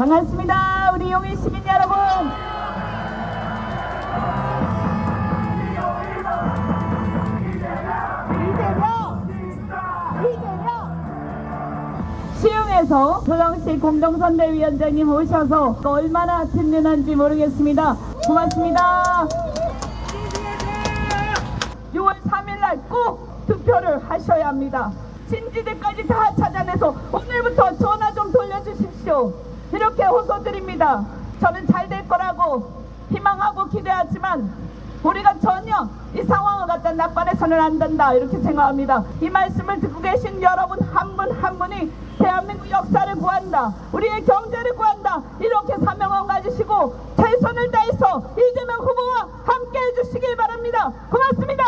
반갑습니다. 우리 용인 시민 여러분. 시흥에서 조정식 공동선대위원장님 오셔서 또 얼마나 든든한지 모르겠습니다. 고맙습니다. 6월 3일날 꼭 투표를 하셔야 합니다. 진지대까지 다 찾아내서 오늘부터 전화 좀 돌려주십시오. 이렇게 호소드립니다. 저는 잘 될 거라고 희망하고 기대하지만 우리가 전혀 이 상황을 갖다 낙관해서는 안 된다 이렇게 생각합니다. 이 말씀을 듣고 계신 여러분 한 분한 분이 대한민국 역사를 구한다. 우리의 경제를 구한다. 이렇게 사명을 가지시고 최선을 다해서 이재명 후보와 함께 해주시길 바랍니다. 고맙습니다.